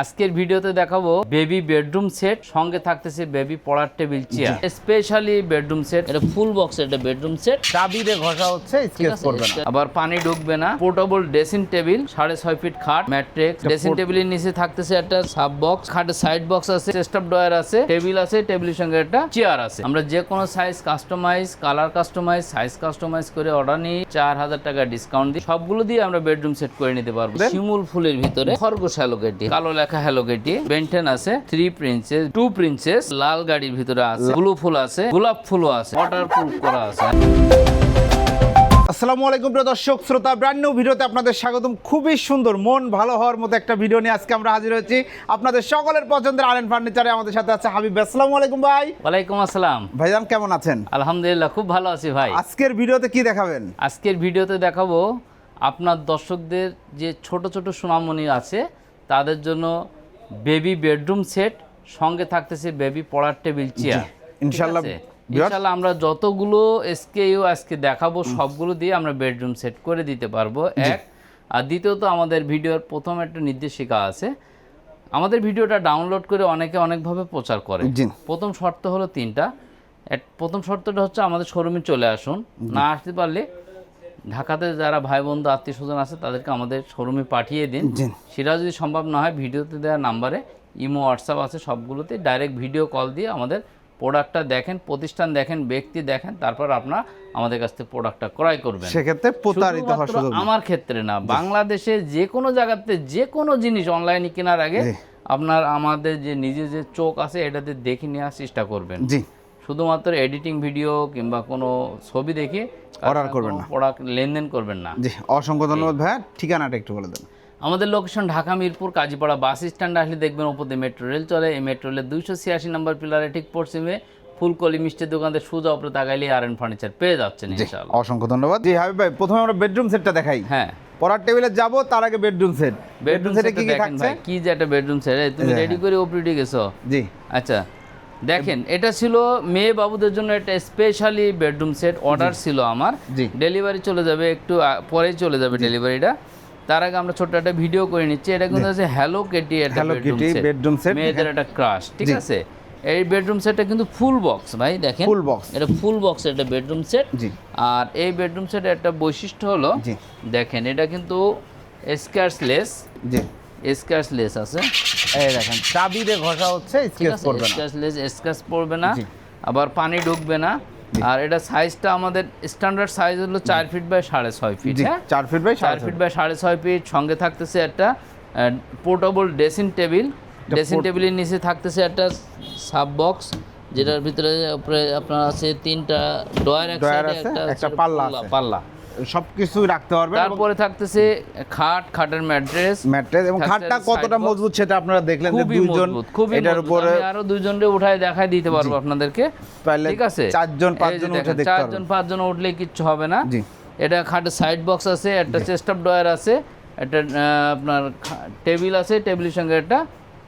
আজকের ভিডিওতে দেখাবো বেবি বেডরুম সেট সঙ্গে থাকতেছে বেবি পড়ার table chair. Specially bedroom set. এটা ফুল বক্স এটা বেডরুম সেট। চাবিরে ঘষা হচ্ছে স্কেচ করবে না। আবার পানি ঢুকবে না। পোর্টেবল ড্রেসিং টেবিল সাড়ে ছয় ফিট খাট ম্যাট্রিক্স ড্রেসিং টেবিলের নিচে থাকতেছে একটা সাব বক্স খাটের সাইড বক্স আছে স্টাফ ডয়ার আছে টেবিল আছে টেবিলের সঙ্গে একটা চেয়ার আছে। আমরা যে কোনো size customise colour customise size customise করে অর্ডার নিই। চার হাজার টাকা ডিসকাউন্ট দিই। সবগুলো দিয়ে আমরা বেডরুম সেট করে নিতে পারব। শিমুল ফুলের ভিতরে খরগোশ হ্যালো কালো লেখা হ্যালো গেটি। বেন্টেন আছে থ্রি প্রিন্সেস টু প্রিন্সেস লাল গাড়ির ভিতরে আছে ব্লু ফুল আছে গোলাপ ফুলও আছে ওয়াটার প্রুফ করা আছে। আসসালামু আলাইকুম প্রিয় দর্শক শ্রোতা ব্র্যান্ড নিউ ভিডিওতে আপনাদের স্বাগতম। খুবই সুন্দর মন ভালো হওয়ার মতো একটা ভিডিও নিয়ে আজকে আমরা হাজির হয়েছি। আপনাদের সকলের পছন্দের আলেন ফার্নিচারে আমাদের সাথে আছে হাবিব। আসসালামু আলাইকুম ভাই। ওয়ালাইকুম আসসালাম। ভাইজান কেমন আছেন? আলহামদুলিল্লাহ খুব ভালো আছি ভাই। আজকের ভিডিওতে কি দেখাবেন? আজকের ভিডিওতে দেখাবো আপনার দর্শকদের যে ছোট ছোট সোনামণি আছে তাদের জন্য বেবি বেডরুম সেট সঙ্গে থাকতেছে বেবি পড়ার টেবিল চেয়ার ইনশাআল্লাহ, ইনশাল্লাহ আমরা যতগুলো এসকেইউ আজকে দেখাবো সবগুলো দিয়ে আমরা বেডরুম সেট করে দিতে পারব এক। আর দ্বিতীয়ত আমাদের ভিডিওর প্রথম একটা নির্দেশিকা আছে। আমাদের ভিডিওটা ডাউনলোড করে অনেকে অনেকভাবে প্রচার করে। প্রথম শর্ত হলো তিনটা। এক- প্রথম শর্তটা হচ্ছে আমাদের শোরুমে চলে আসুন। না আসতে পারলে ঢাকাতে যারা ভাই বন্ধু আত্মীয় স্বজন আছে তাদেরকে আমাদের শোরুমে পাঠিয়ে দিন। সেটা যদি সম্ভব না হয় ভিডিওতে দেওয়া নাম্বারে ইমো হোয়াটসঅ্যাপ আছে সবগুলোতে ডাইরেক্ট ভিডিও কল দিয়ে আমাদের প্রোডাক্টটা দেখেন প্রতিষ্ঠান দেখেন ব্যক্তি দেখেন তারপর আপনারা আমাদের কাছ থেকে প্রোডাক্টটা ক্রয় করবেন। সেক্ষেত্রে প্রতারিত হওয়ার সুযোগ আমার ক্ষেত্রে না বাংলাদেশে যে কোনো জায়গাতে যে কোনো জিনিস অনলাইনে কেনার আগে আপনার আমাদের যে নিজে যে চোখ আছে এটাতে দেখে নেওয়ার চেষ্টা করবেন। জি। শুধুমাত্র এডিটিং ভিডিও কিংবা কোনো ছবি দেখে Order করবেন না। প্রোডাক্ট লেনদেন করবেন না। জি অসংখ্য ধন্যবাদ ভাইয়া। ঠিকানাটা একটু বলে দেন। আমাদের location Dhaka Mirpur Kazipara bus stand আসলে দেখবেন ওপর দিয়ে মেট্রো রেল চলে। এই মেট্রো রেলের দুইশো ছিয়াশি নম্বর পিলারে ঠিক পশ্চিমে ফুলকলি মিষ্টির দোকানতে সোজা উপরে তাকাইলে আর এন ফার্নিচার পেয়ে যাচ্ছেন ইনশাআল্লাহ। অসংখ্য ধন্যবাদ। জি হাবিব ভাই প্রথমে আমরা বেডরুম সেটটা দেখাই। হ্যাঁ। পড়ার টেবিলে যাব তার আগে বেডরুম সেট বেডরুম সেটে কি কি থাকছে? ভাই কি যে একটা বেডরুম সেট তুমি হ্যাঁ, রেডি করে ওপরে গেছো? জি। আচ্ছা। দেখেন এটা ছিল মেয়ে বাবুদের জন্য একটা স্পেশালি বেডরুম সেট অর্ডার ছিল আমার। জি। ডেলিভারি চলে যাবে একটু পরেই চলে যাবে ডেলিভারিটা তার আগে আমরা ছোট্ট একটা ভিডিও করে নিচ্ছি। এটা কিন্তু হচ্ছে হ্যালো কেটি একটা বেডরুম সেট মেয়েদের একটা ক্রাশ ঠিক আছে? এই বেডরুম সেটটা কিন্তু ফুল বক্স ভাই দেখেন। ফুল বক্স এটা ফুল বক্স একটা বেডরুম সেট জি। আর এই বেডরুম সেটের একটা বৈশিষ্ট্য হলো জি। দেখেন এটা কিন্তু স্কার্সলেস জি। স্কার্সলেস আছে। এই দেখেন চাবিরে ঘষা হচ্ছে স্কেচ আছে না। স্ক্র্যাচলেস স্ক্র্যাচ পড়বে না আবার পানি ঢুকবে না। আর এটা সাইজটা আমাদের স্ট্যান্ডার্ড সাইজ হলো চার ফিট বাই সাড়ে ছয় ফিট হ্যাঁ? চার ফিট বাই চার ফিট বাই সাড়ে ছয় ফিট সঙ্গে থাকতেছে একটা পোর্টেবল ড্রেসিং টেবিল ড্রেসিং টেবিলের নিচে থাকতেছে একটা সাব বক্স যেটার ভিতরে উপরে আপনার আছে তিনটা ডয়ার একটা পাল্লা পাল্লা। সব কিছুই রাখতে পারবেন তারপরে থাকতেছে খাট খাটের ম্যাট্রেস। ম্যাট্রেস এবং খাটটা কতটা। মজবুত সেটা আপনারা দেখলেন যে দুইজন এটার উপরে আরও দুইজনরে উঠায় দেখাই দিতে পারব আপনাদেরকে। ঠিক আছে? চারজন, পাঁচজন উঠে দেখতে চারজন পাঁচজন উঠলে কিচ্ছু হবে না। জি। এটা খাটের সাইড বক্স আছে একটা চেস্ট অফ ডয়ার আছে একটা আপনার টেবিল আছে টেবিলের সঙ্গে একটা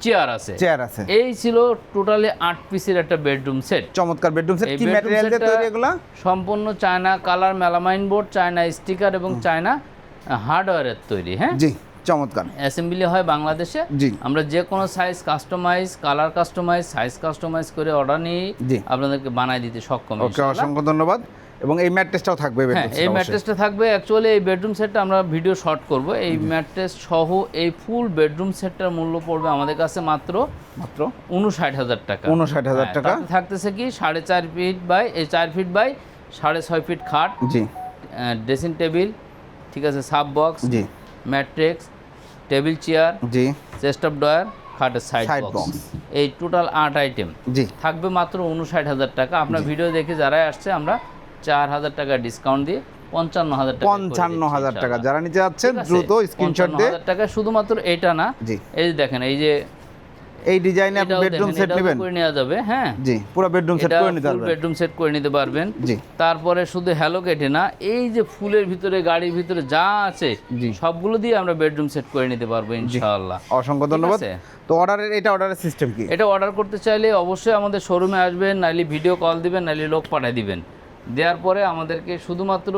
চেয়ার আছে। চেয়ার আছে। এই ছিল টোটালি আট পিসের একটা বেডরুম সেট চমৎকার বেডরুম সেট কি ম্যাটেরিয়াল দিয়ে তৈরি এগুলা? সম্পূর্ণ China colour melamine board China sticker এবং চায়না হার্ডওয়্যারের তৈরি হ্যাঁ? জি চমৎকার। অ্যাসেম্বলি হয় বাংলাদেশে। জি। আমরা যে কোনো size customise colour customise size customise করে অর্ডার নিয়ে আপনাদেরকে বানাই দিতে সক্ষম ওকে অসংখ্য ধন্যবাদ। এবং এই ম্যাট্রেসটাও থাকবে হ্যাঁ এই ম্যাট্রেসটা থাকবে। অ্যাকচুয়ালি এই বেডরুম সেটটা আমরা ভিডিও শর্ট করব। এই ম্যাট্রেস সহ এই ফুল বেডরুম সেটটার মূল্য পড়বে আমাদের কাছে মাত্র মাত্র উনষাট হাজার টাকা। 59,000 হ্যাঁ, টাকা। থাকতেছে কি সাড়ে চার ফিট বাই এই চার ফিট বাই সাড়ে ছয় ফিট খাট। জি। ড্রেসিং টেবিল ঠিক আছে সাব বক্স জি। ম্যাট্রিক্স টেবিল চেয়ার জি। চেস্ট অফ ডয়ার খাটের সাইড বক্স এই টোটাল আট আইটেম জি। থাকবে মাত্র উনষাট হাজার টাকা। আপনার ভিডিও দেখে যারাই আসছে আমরা চার হাজার টাকা ডিসকাউন্ট দিয়ে পঞ্চান্ন হাজার টাকা পঞ্চান্ন হাজার টাকা। যারা নিতে যাচ্ছেন দ্রুত স্ক্রিনশট দিয়ে টাকা শুধুমাত্র এটা না। এই যে দেখেন এই যে এই ডিজাইনে আপনি বেডরুম সেট নেবেন? করে নেওয়া যাবে হ্যাঁ। জি পুরো বেডরুম সেট করে নিতে পারবেন। বেডরুম সেট করে নিতে পারবেন। জি। তারপরে শুধু হ্যালো কেটে না এই যে ফুলের ভিতরে গাড়ির ভিতরে যা আছে। সবগুলো দিয়ে আমরা বেডরুম সেট করে নিতে পারব ইনশাআল্লাহ। অসংখ্য ধন্যবাদ। তো অর্ডারের এটা অর্ডারের সিস্টেম কি? এটা অর্ডার করতে চাইলে অবশ্যই আমাদের শোরুমে আসবেন নাইলে ভিডিও কল দিবেন নাইলে লোক পাঠিয়ে দিবেন। দেওয়ার পরে আমাদেরকে শুধুমাত্র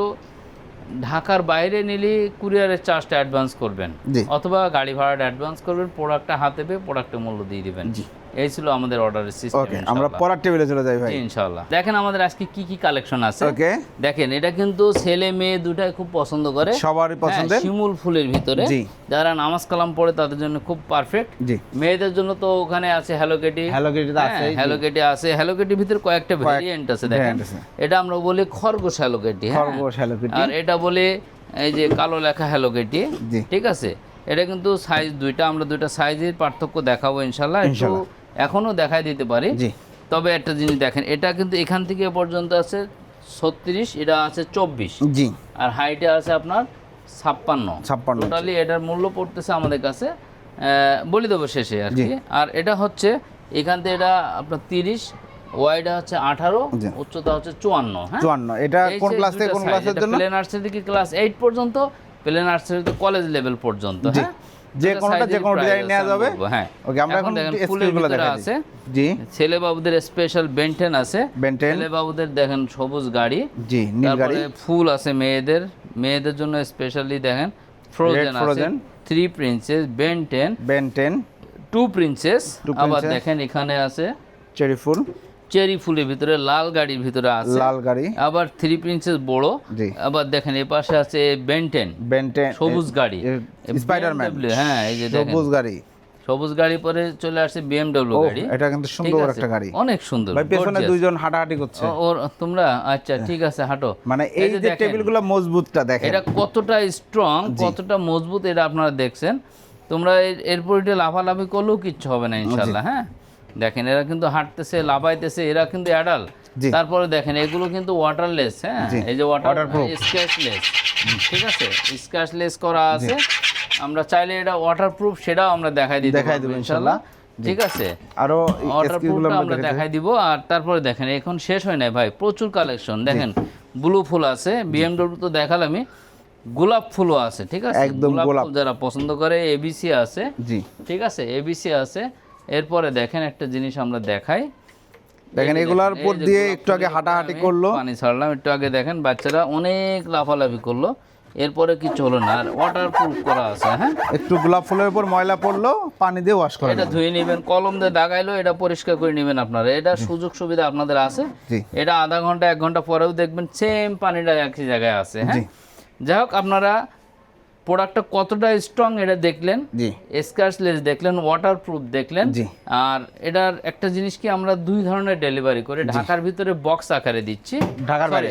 ঢাকার বাইরে নিলে কুরিয়ারের চার্জটা অ্যাডভান্স করবেন অথবা গাড়ি ভাড়াটা অ্যাডভান্স করবেন প্রোডাক্টটা হাতে পেয়ে প্রোডাক্টের মূল্য দিয়ে দিবেন। এই ছিল আমাদের অর্ডারের সিস্টেম ওকে আমরা পরার টেবিলে চলে যাই ভাই। ইনশাআল্লাহ। দেখেন আমাদের আজকে কি কি কালেকশন আছে। ওকে দেখেন এটা কিন্তু ছেলে মেয়ে দুটাই খুব পছন্দ করে। সবারই পছন্দের। হ্যাঁ, শিমুল ফুলের ভিতরে। যারা নামাজ কালাম পড়ে তাদের জন্য খুব পারফেক্ট জি। মেয়েদের জন্য তো ওখানে আছে হ্যালো কেটি হ্যালো কিটি আছে হ্যালো কেটি আছে। হ্যালো কেটির ভিতরে কয়েকটা ভেরিয়েন্ট আছে দেখেন। এটা আমরা বলি খরগোশ হ্যালো কেটি খরগোশ হ্যালো কিটি আর এটা বলে এই যে কালো লেখা হ্যালো কেটি ঠিক আছে? এটা কিন্তু সাইজ দুইটা আমরা দুইটা সাইজের পার্থক্য দেখাবো ইনশাল্লাহ একটু ইনশাল্লাহ। এখনও দেখাই দিতে পারি। জি। তবে একটা জিনিস দেখেন এটা কিন্তু এখান থেকে পর্যন্ত আছে ছত্রিশ এটা আছে চব্বিশ। জি। আর হাইটে আছে আপনার ছাপ্পান্ন। ছাপ্পান্ন। টোটালি এটার মূল্য পড়তেছে আমাদের কাছে বলে দেবো শেষে আর কি। আর এটা হচ্ছে এখান থেকে এটা আপনার তিরিশ ওয়াইড হচ্ছে আঠারো জি। উচ্চতা হচ্ছে চুয়ান্ন হ্যাঁ? চুয়ান্ন। এটা কোন ক্লাস থেকে কোন ক্লাসের জন্য? প্লে নার্সারি থেকে ক্লাস এইট পর্যন্ত প্লে নার্সারি থেকে কলেজ লেভেল পর্যন্ত হ্যাঁ? যে কোনোটা যে কোনো ডিজাইন নেওয়া যাবে। হ্যাঁ। ওকে আমরা এখন স্কিলগুলো ভিতরে দেখা আছে। জি। ছেলে বাবুদের স্পেশাল বেন্টেন আছে। বেন্টেন ছেলে বাবুদের দেখেন সবুজ গাড়ি। জি নীল গাড়ি। ফুল আছে মেয়েদের। মেয়েদের জন্য স্পেশালি দেখেন ফ্রোজেন আছে। Three princess Ben ten Ben Ten two princess আবার দেখেন এখানে আছে। চেরি ফুল। চেরি ফুলের ভিতরে লাল গাড়ির ভিতরে আছে। লাল গাড়ি। আবার থ্রি প্রিন্সেস বড়। আবার দেখেন এ পাশে আছে বেনটেন বেন্টেন সবুজ গাড়ি। স্পাইডারম্যান হ্যাঁ এই যে দেখেন। সবুজ গাড়ি। সবুজ গাড়ি পরে চলে আসছে বিএমডব্লিউ গাড়ি। এটা কিন্তু সুন্দর একটা গাড়ি। অনেক সুন্দর ভাই পেছনে দুইজন হাঁটাহাঁটি করছে। ও- ওর তোমরা আচ্ছা ঠিক আছে হাঁটো। মানে এই যে টেবিলগুলো মজবুতটা দেখেন। এটা কতটা স্ট্রং কতটা মজবুত এটা আপনারা দেখছেন। তোমরা এর- এরপর এটা লাফালাফি করলেও কিচ্ছু হবে না ইনশাল্লাহ হ্যাঁ। দেখেন এরা কিন্তু হাঁটতেছে লাফাইতেছে এরা কিন্তু অ্যাডাল তারপরে দেখেন এগুলো কিন্তু ওয়াটারলেস হ্যাঁ? এই যে ওয়াটার। স্ক্র্যাচলেস ঠিক আছে? স্ক্র্যাচলেস করা আছে। আমরা চাইলে এটা ওয়াটারপ্রুফ সেটাও আমরা দেখাই দিতে দেখাই দেবো ইনশাল্লাহ। ঠিক আছে? আরও ওয়াটারপ্রুফটা আমরা দেখাই দিব। আর তারপরে দেখেন এখন শেষ হয় নাই ভাই প্রচুর কালেকশন দেখেন ব্লু ফুল আছে বিএমডব্লিউ তো দেখালামই গোলাপ ফুলও আছে ঠিক আছে? একদম গোলাপ। যারা পছন্দ করে এবিসি আছে। জি। ঠিক আছে? এবিসি আছে। এরপরে দেখেন একটা জিনিস আমরা দেখাই। দেখেন এগুলার উপর দিয়ে একটু আগে হাঁটাহাঁটি করল। পানি ছাড়লাম একটু আগে দেখেন বাচ্চারা অনেক লাফালাফি করল। এরপরে কি হলো না আর ওয়াটার প্রুফ করা আছে হ্যাঁ? একটু গোলাপ ফুলের উপর ময়লা পড়ল পানি দিয়ে ওয়াশ করে এটা ধুয়ে নেবেন কলম দিয়ে দাগাইলো এটা পরিষ্কার করে নেবেন আপনারা। এটা সুযোগ সুবিধা আপনাদের আছে। এটা আধা ঘণ্টা এক ঘণ্টা পরেও দেখবেন সেম পানিটা একই জায়গায় আছে হ্যাঁ? যাই হোক আপনারা প্রোডাক্টটা কতটা স্ট্রং এটা দেখলেন? জি। স্কার্সলেস দেখলেন ওয়াটারপ্রুফ দেখলেন। জি। আর এটার একটা জিনিস কি আমরা দুই ধরনের ডেলিভারি করে। ঢাকার ভিতরে বক্স আকারে দিচ্ছি। ঢাকার বাইরে।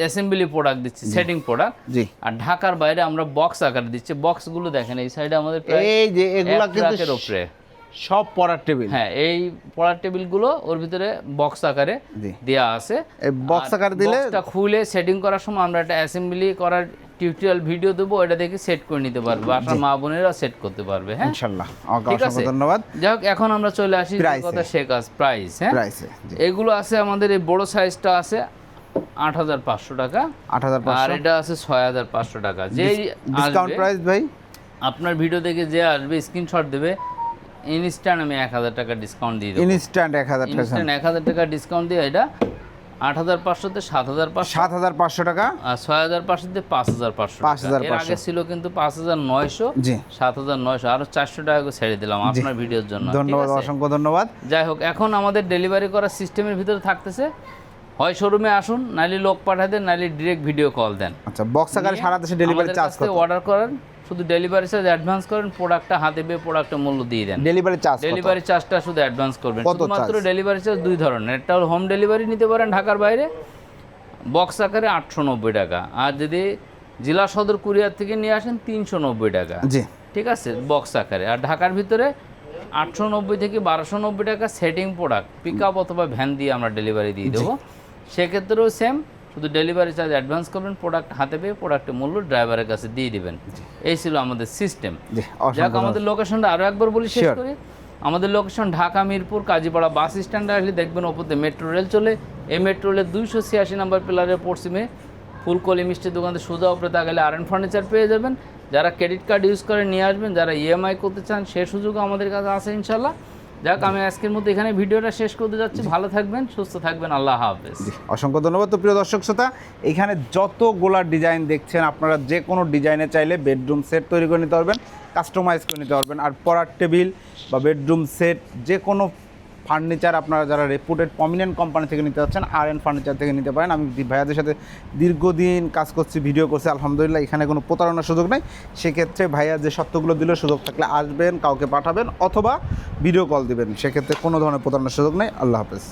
অ্যাসেম্বলি প্রোডাক্ট দিচ্ছি সেটিং প্রোডাক্ট জি। আর ঢাকার বাইরে আমরা বক্স আকারে দিচ্ছি। বক্সগুলো দেখেন এই সাইডে আমাদের এই যে এগুলা কিন্তু উপরে। সব পড়ার টেবিল হ্যাঁ এই পড়ার টেবিলগুলো ওর ভিতরে বক্স আকারে জি। দেওয়া আছে। এই বক্স আকার দিলে খুলে সেটিং করার সময় আমরা একটা অ্যাসেম্বলি করার টিউটোরিয়াল ভিডিও দেবো এটা দেখে সেট করে নিতে পারবে। আপনার মা বোনেরা সেট করতে পারবে হ্যাঁ? ঠিক আছে। অসংখ্য ধন্যবাদ। যাই হোক এখন আমরা চলে আসি। কথা শেখাস প্রাইস হ্যাঁ? প্রাইসে এগুলো আছে আমাদের এই বড় সাইজটা আছে আট হাজার পাঁচশো টাকা। আট হাজার আর এটা আছে ছয় হাজার পাঁচশো টাকা। যেই ডিসকাউন্ট প্রাইস ভাই? আপনার ভিডিও দেখে যে আসবে স্ক্রিনশট দেবে ইনস্ট্যান্ট আমি এক হাজার টাকা ডিসকাউন্ট দিয়ে দেবো। ইনস্ট্যান্ট এক হাজার টাকা। ইনস্ট্যান্ট এক হাজার টাকা ডিসকাউন্ট দিয়ে এটা আট হাজার পাঁচশোতে সাত হাজার পাঁচশো। সাত হাজার পাঁচশো টাকা। আর ছয় হাজার পাঁচশোতে পাঁচ হাজার পাঁচশো পাঁচ হাজার। আগে ছিল কিন্তু পাঁচ হাজার নয়শো জি। সাত হাজার নয়শো। আরও চারশো টাকা করে ছেড়ে দিলাম আপনার ভিডিওর জন্য ধন্যবাদ অসংখ্য ধন্যবাদ। যাই হোক এখন আমাদের ডেলিভারি করার সিস্টেমের ভিতরে থাকতেছে। হয় শোরুমে আসুন নাইলে লোক পাঠায় দেন নাইলে ডিরেক্ট ভিডিও কল দেন। আচ্ছা বক্স আকারে সারা দেশে ডেলিভারি চার্জ অর্ডার করেন। শুধু ডেলিভারি চার্জ অ্যাডভান্স করেন প্রোডাক্টটা হাতে পেয়ে প্রোডাক্টের মূল্য দিয়ে দেন। ডেলিভারি চার্জ ডেলিভারি চার্জটা শুধু অ্যাডভান্স করবেন। শুধুমাত্র ডেলিভারি চার্জ দুই ধরনের। একটা হলো হোম ডেলিভারি নিতে পারেন ঢাকার বাইরে। বক্স আকারে আটশো নব্বই টাকা। আর যদি জেলা সদর কুরিয়ার থেকে নিয়ে আসেন তিনশো নব্বই টাকা। জি। ঠিক আছে? বক্স আকারে। আর ঢাকার ভিতরে আটশো নব্বই থেকে বারোশো নব্বই টাকা সেটিং প্রোডাক্ট পিক আপ অথবা ভ্যান দিয়ে আমরা ডেলিভারি দিয়ে দেবো। সেক্ষেত্রেও সেম শুধু ডেলিভারি চার্জ অ্যাডভান্স করবেন প্রোডাক্ট হাতে পেয়ে প্রোডাক্টের মূল্য ড্রাইভারের কাছে দিয়ে দিবেন। এই ছিল আমাদের সিস্টেম যাক আমাদের লোকেশনটা আরও একবার বলি শেষ. করি। আমাদের লোকেশন ঢাকা মিরপুর কাজীপাড়া বাস স্ট্যান্ডে আসলে দেখবেন ওপরতে মেট্রো রেল চলে। এই মেট্রো রেলের দুইশো ছিয়াশি নাম্বার পিলারের পশ্চিমে ফুলকলি মিষ্টির দোকানে সোজা উপরে তাকালে আর এন ফার্নিচার পেয়ে যাবেন। যারা ক্রেডিট কার্ড ইউজ করে নিয়ে আসবেন যারা ইএমআই করতে চান সে সুযোগও আমাদের কাছে আছে ইনশাল্লাহ যাক, আমি আজকের মতো এখানে ভিডিওটা শেষ করতে যাচ্ছি। ভালো থাকবেন, সুস্থ থাকবেন, আল্লাহ হাফেজ। অসংখ্য ধন্যবাদ প্রিয় দর্শক শ্রোতা। এখানে যত গোলার ডিজাইন দেখছেন, আপনারা যে কোনো ডিজাইনে চাইলে বেডরুম সেট তৈরি করে নিতে পারবেন, কাস্টমাইজ করে নিতে পারবেন। আর পড়ার টেবিল বা বেডরুম সেট যে কোনো ফার্নিচার আপনারা যারা রেপুটেড প্রমিনেন্ট কোম্পানি থেকে নিতে চাচ্ছেন আর এন ফার্নিচার থেকে নিতে পারেন। আমি ভাইয়াদের সাথে দীর্ঘদিন কাজ করছি ভিডিও করছি, আলহামদুলিল্লাহ, এখানে কোনো প্রতারণার সুযোগ নেই। সেক্ষেত্রে ভাইয়া যে সত্যগুলো দিলে, সুযোগ থাকলে আসবেন, কাউকে পাঠাবেন অথবা ভিডিও কল দিবেন। সেক্ষেত্রে কোনো ধরনের প্রতারণার সুযোগ নেই। আল্লাহ হাফেজ।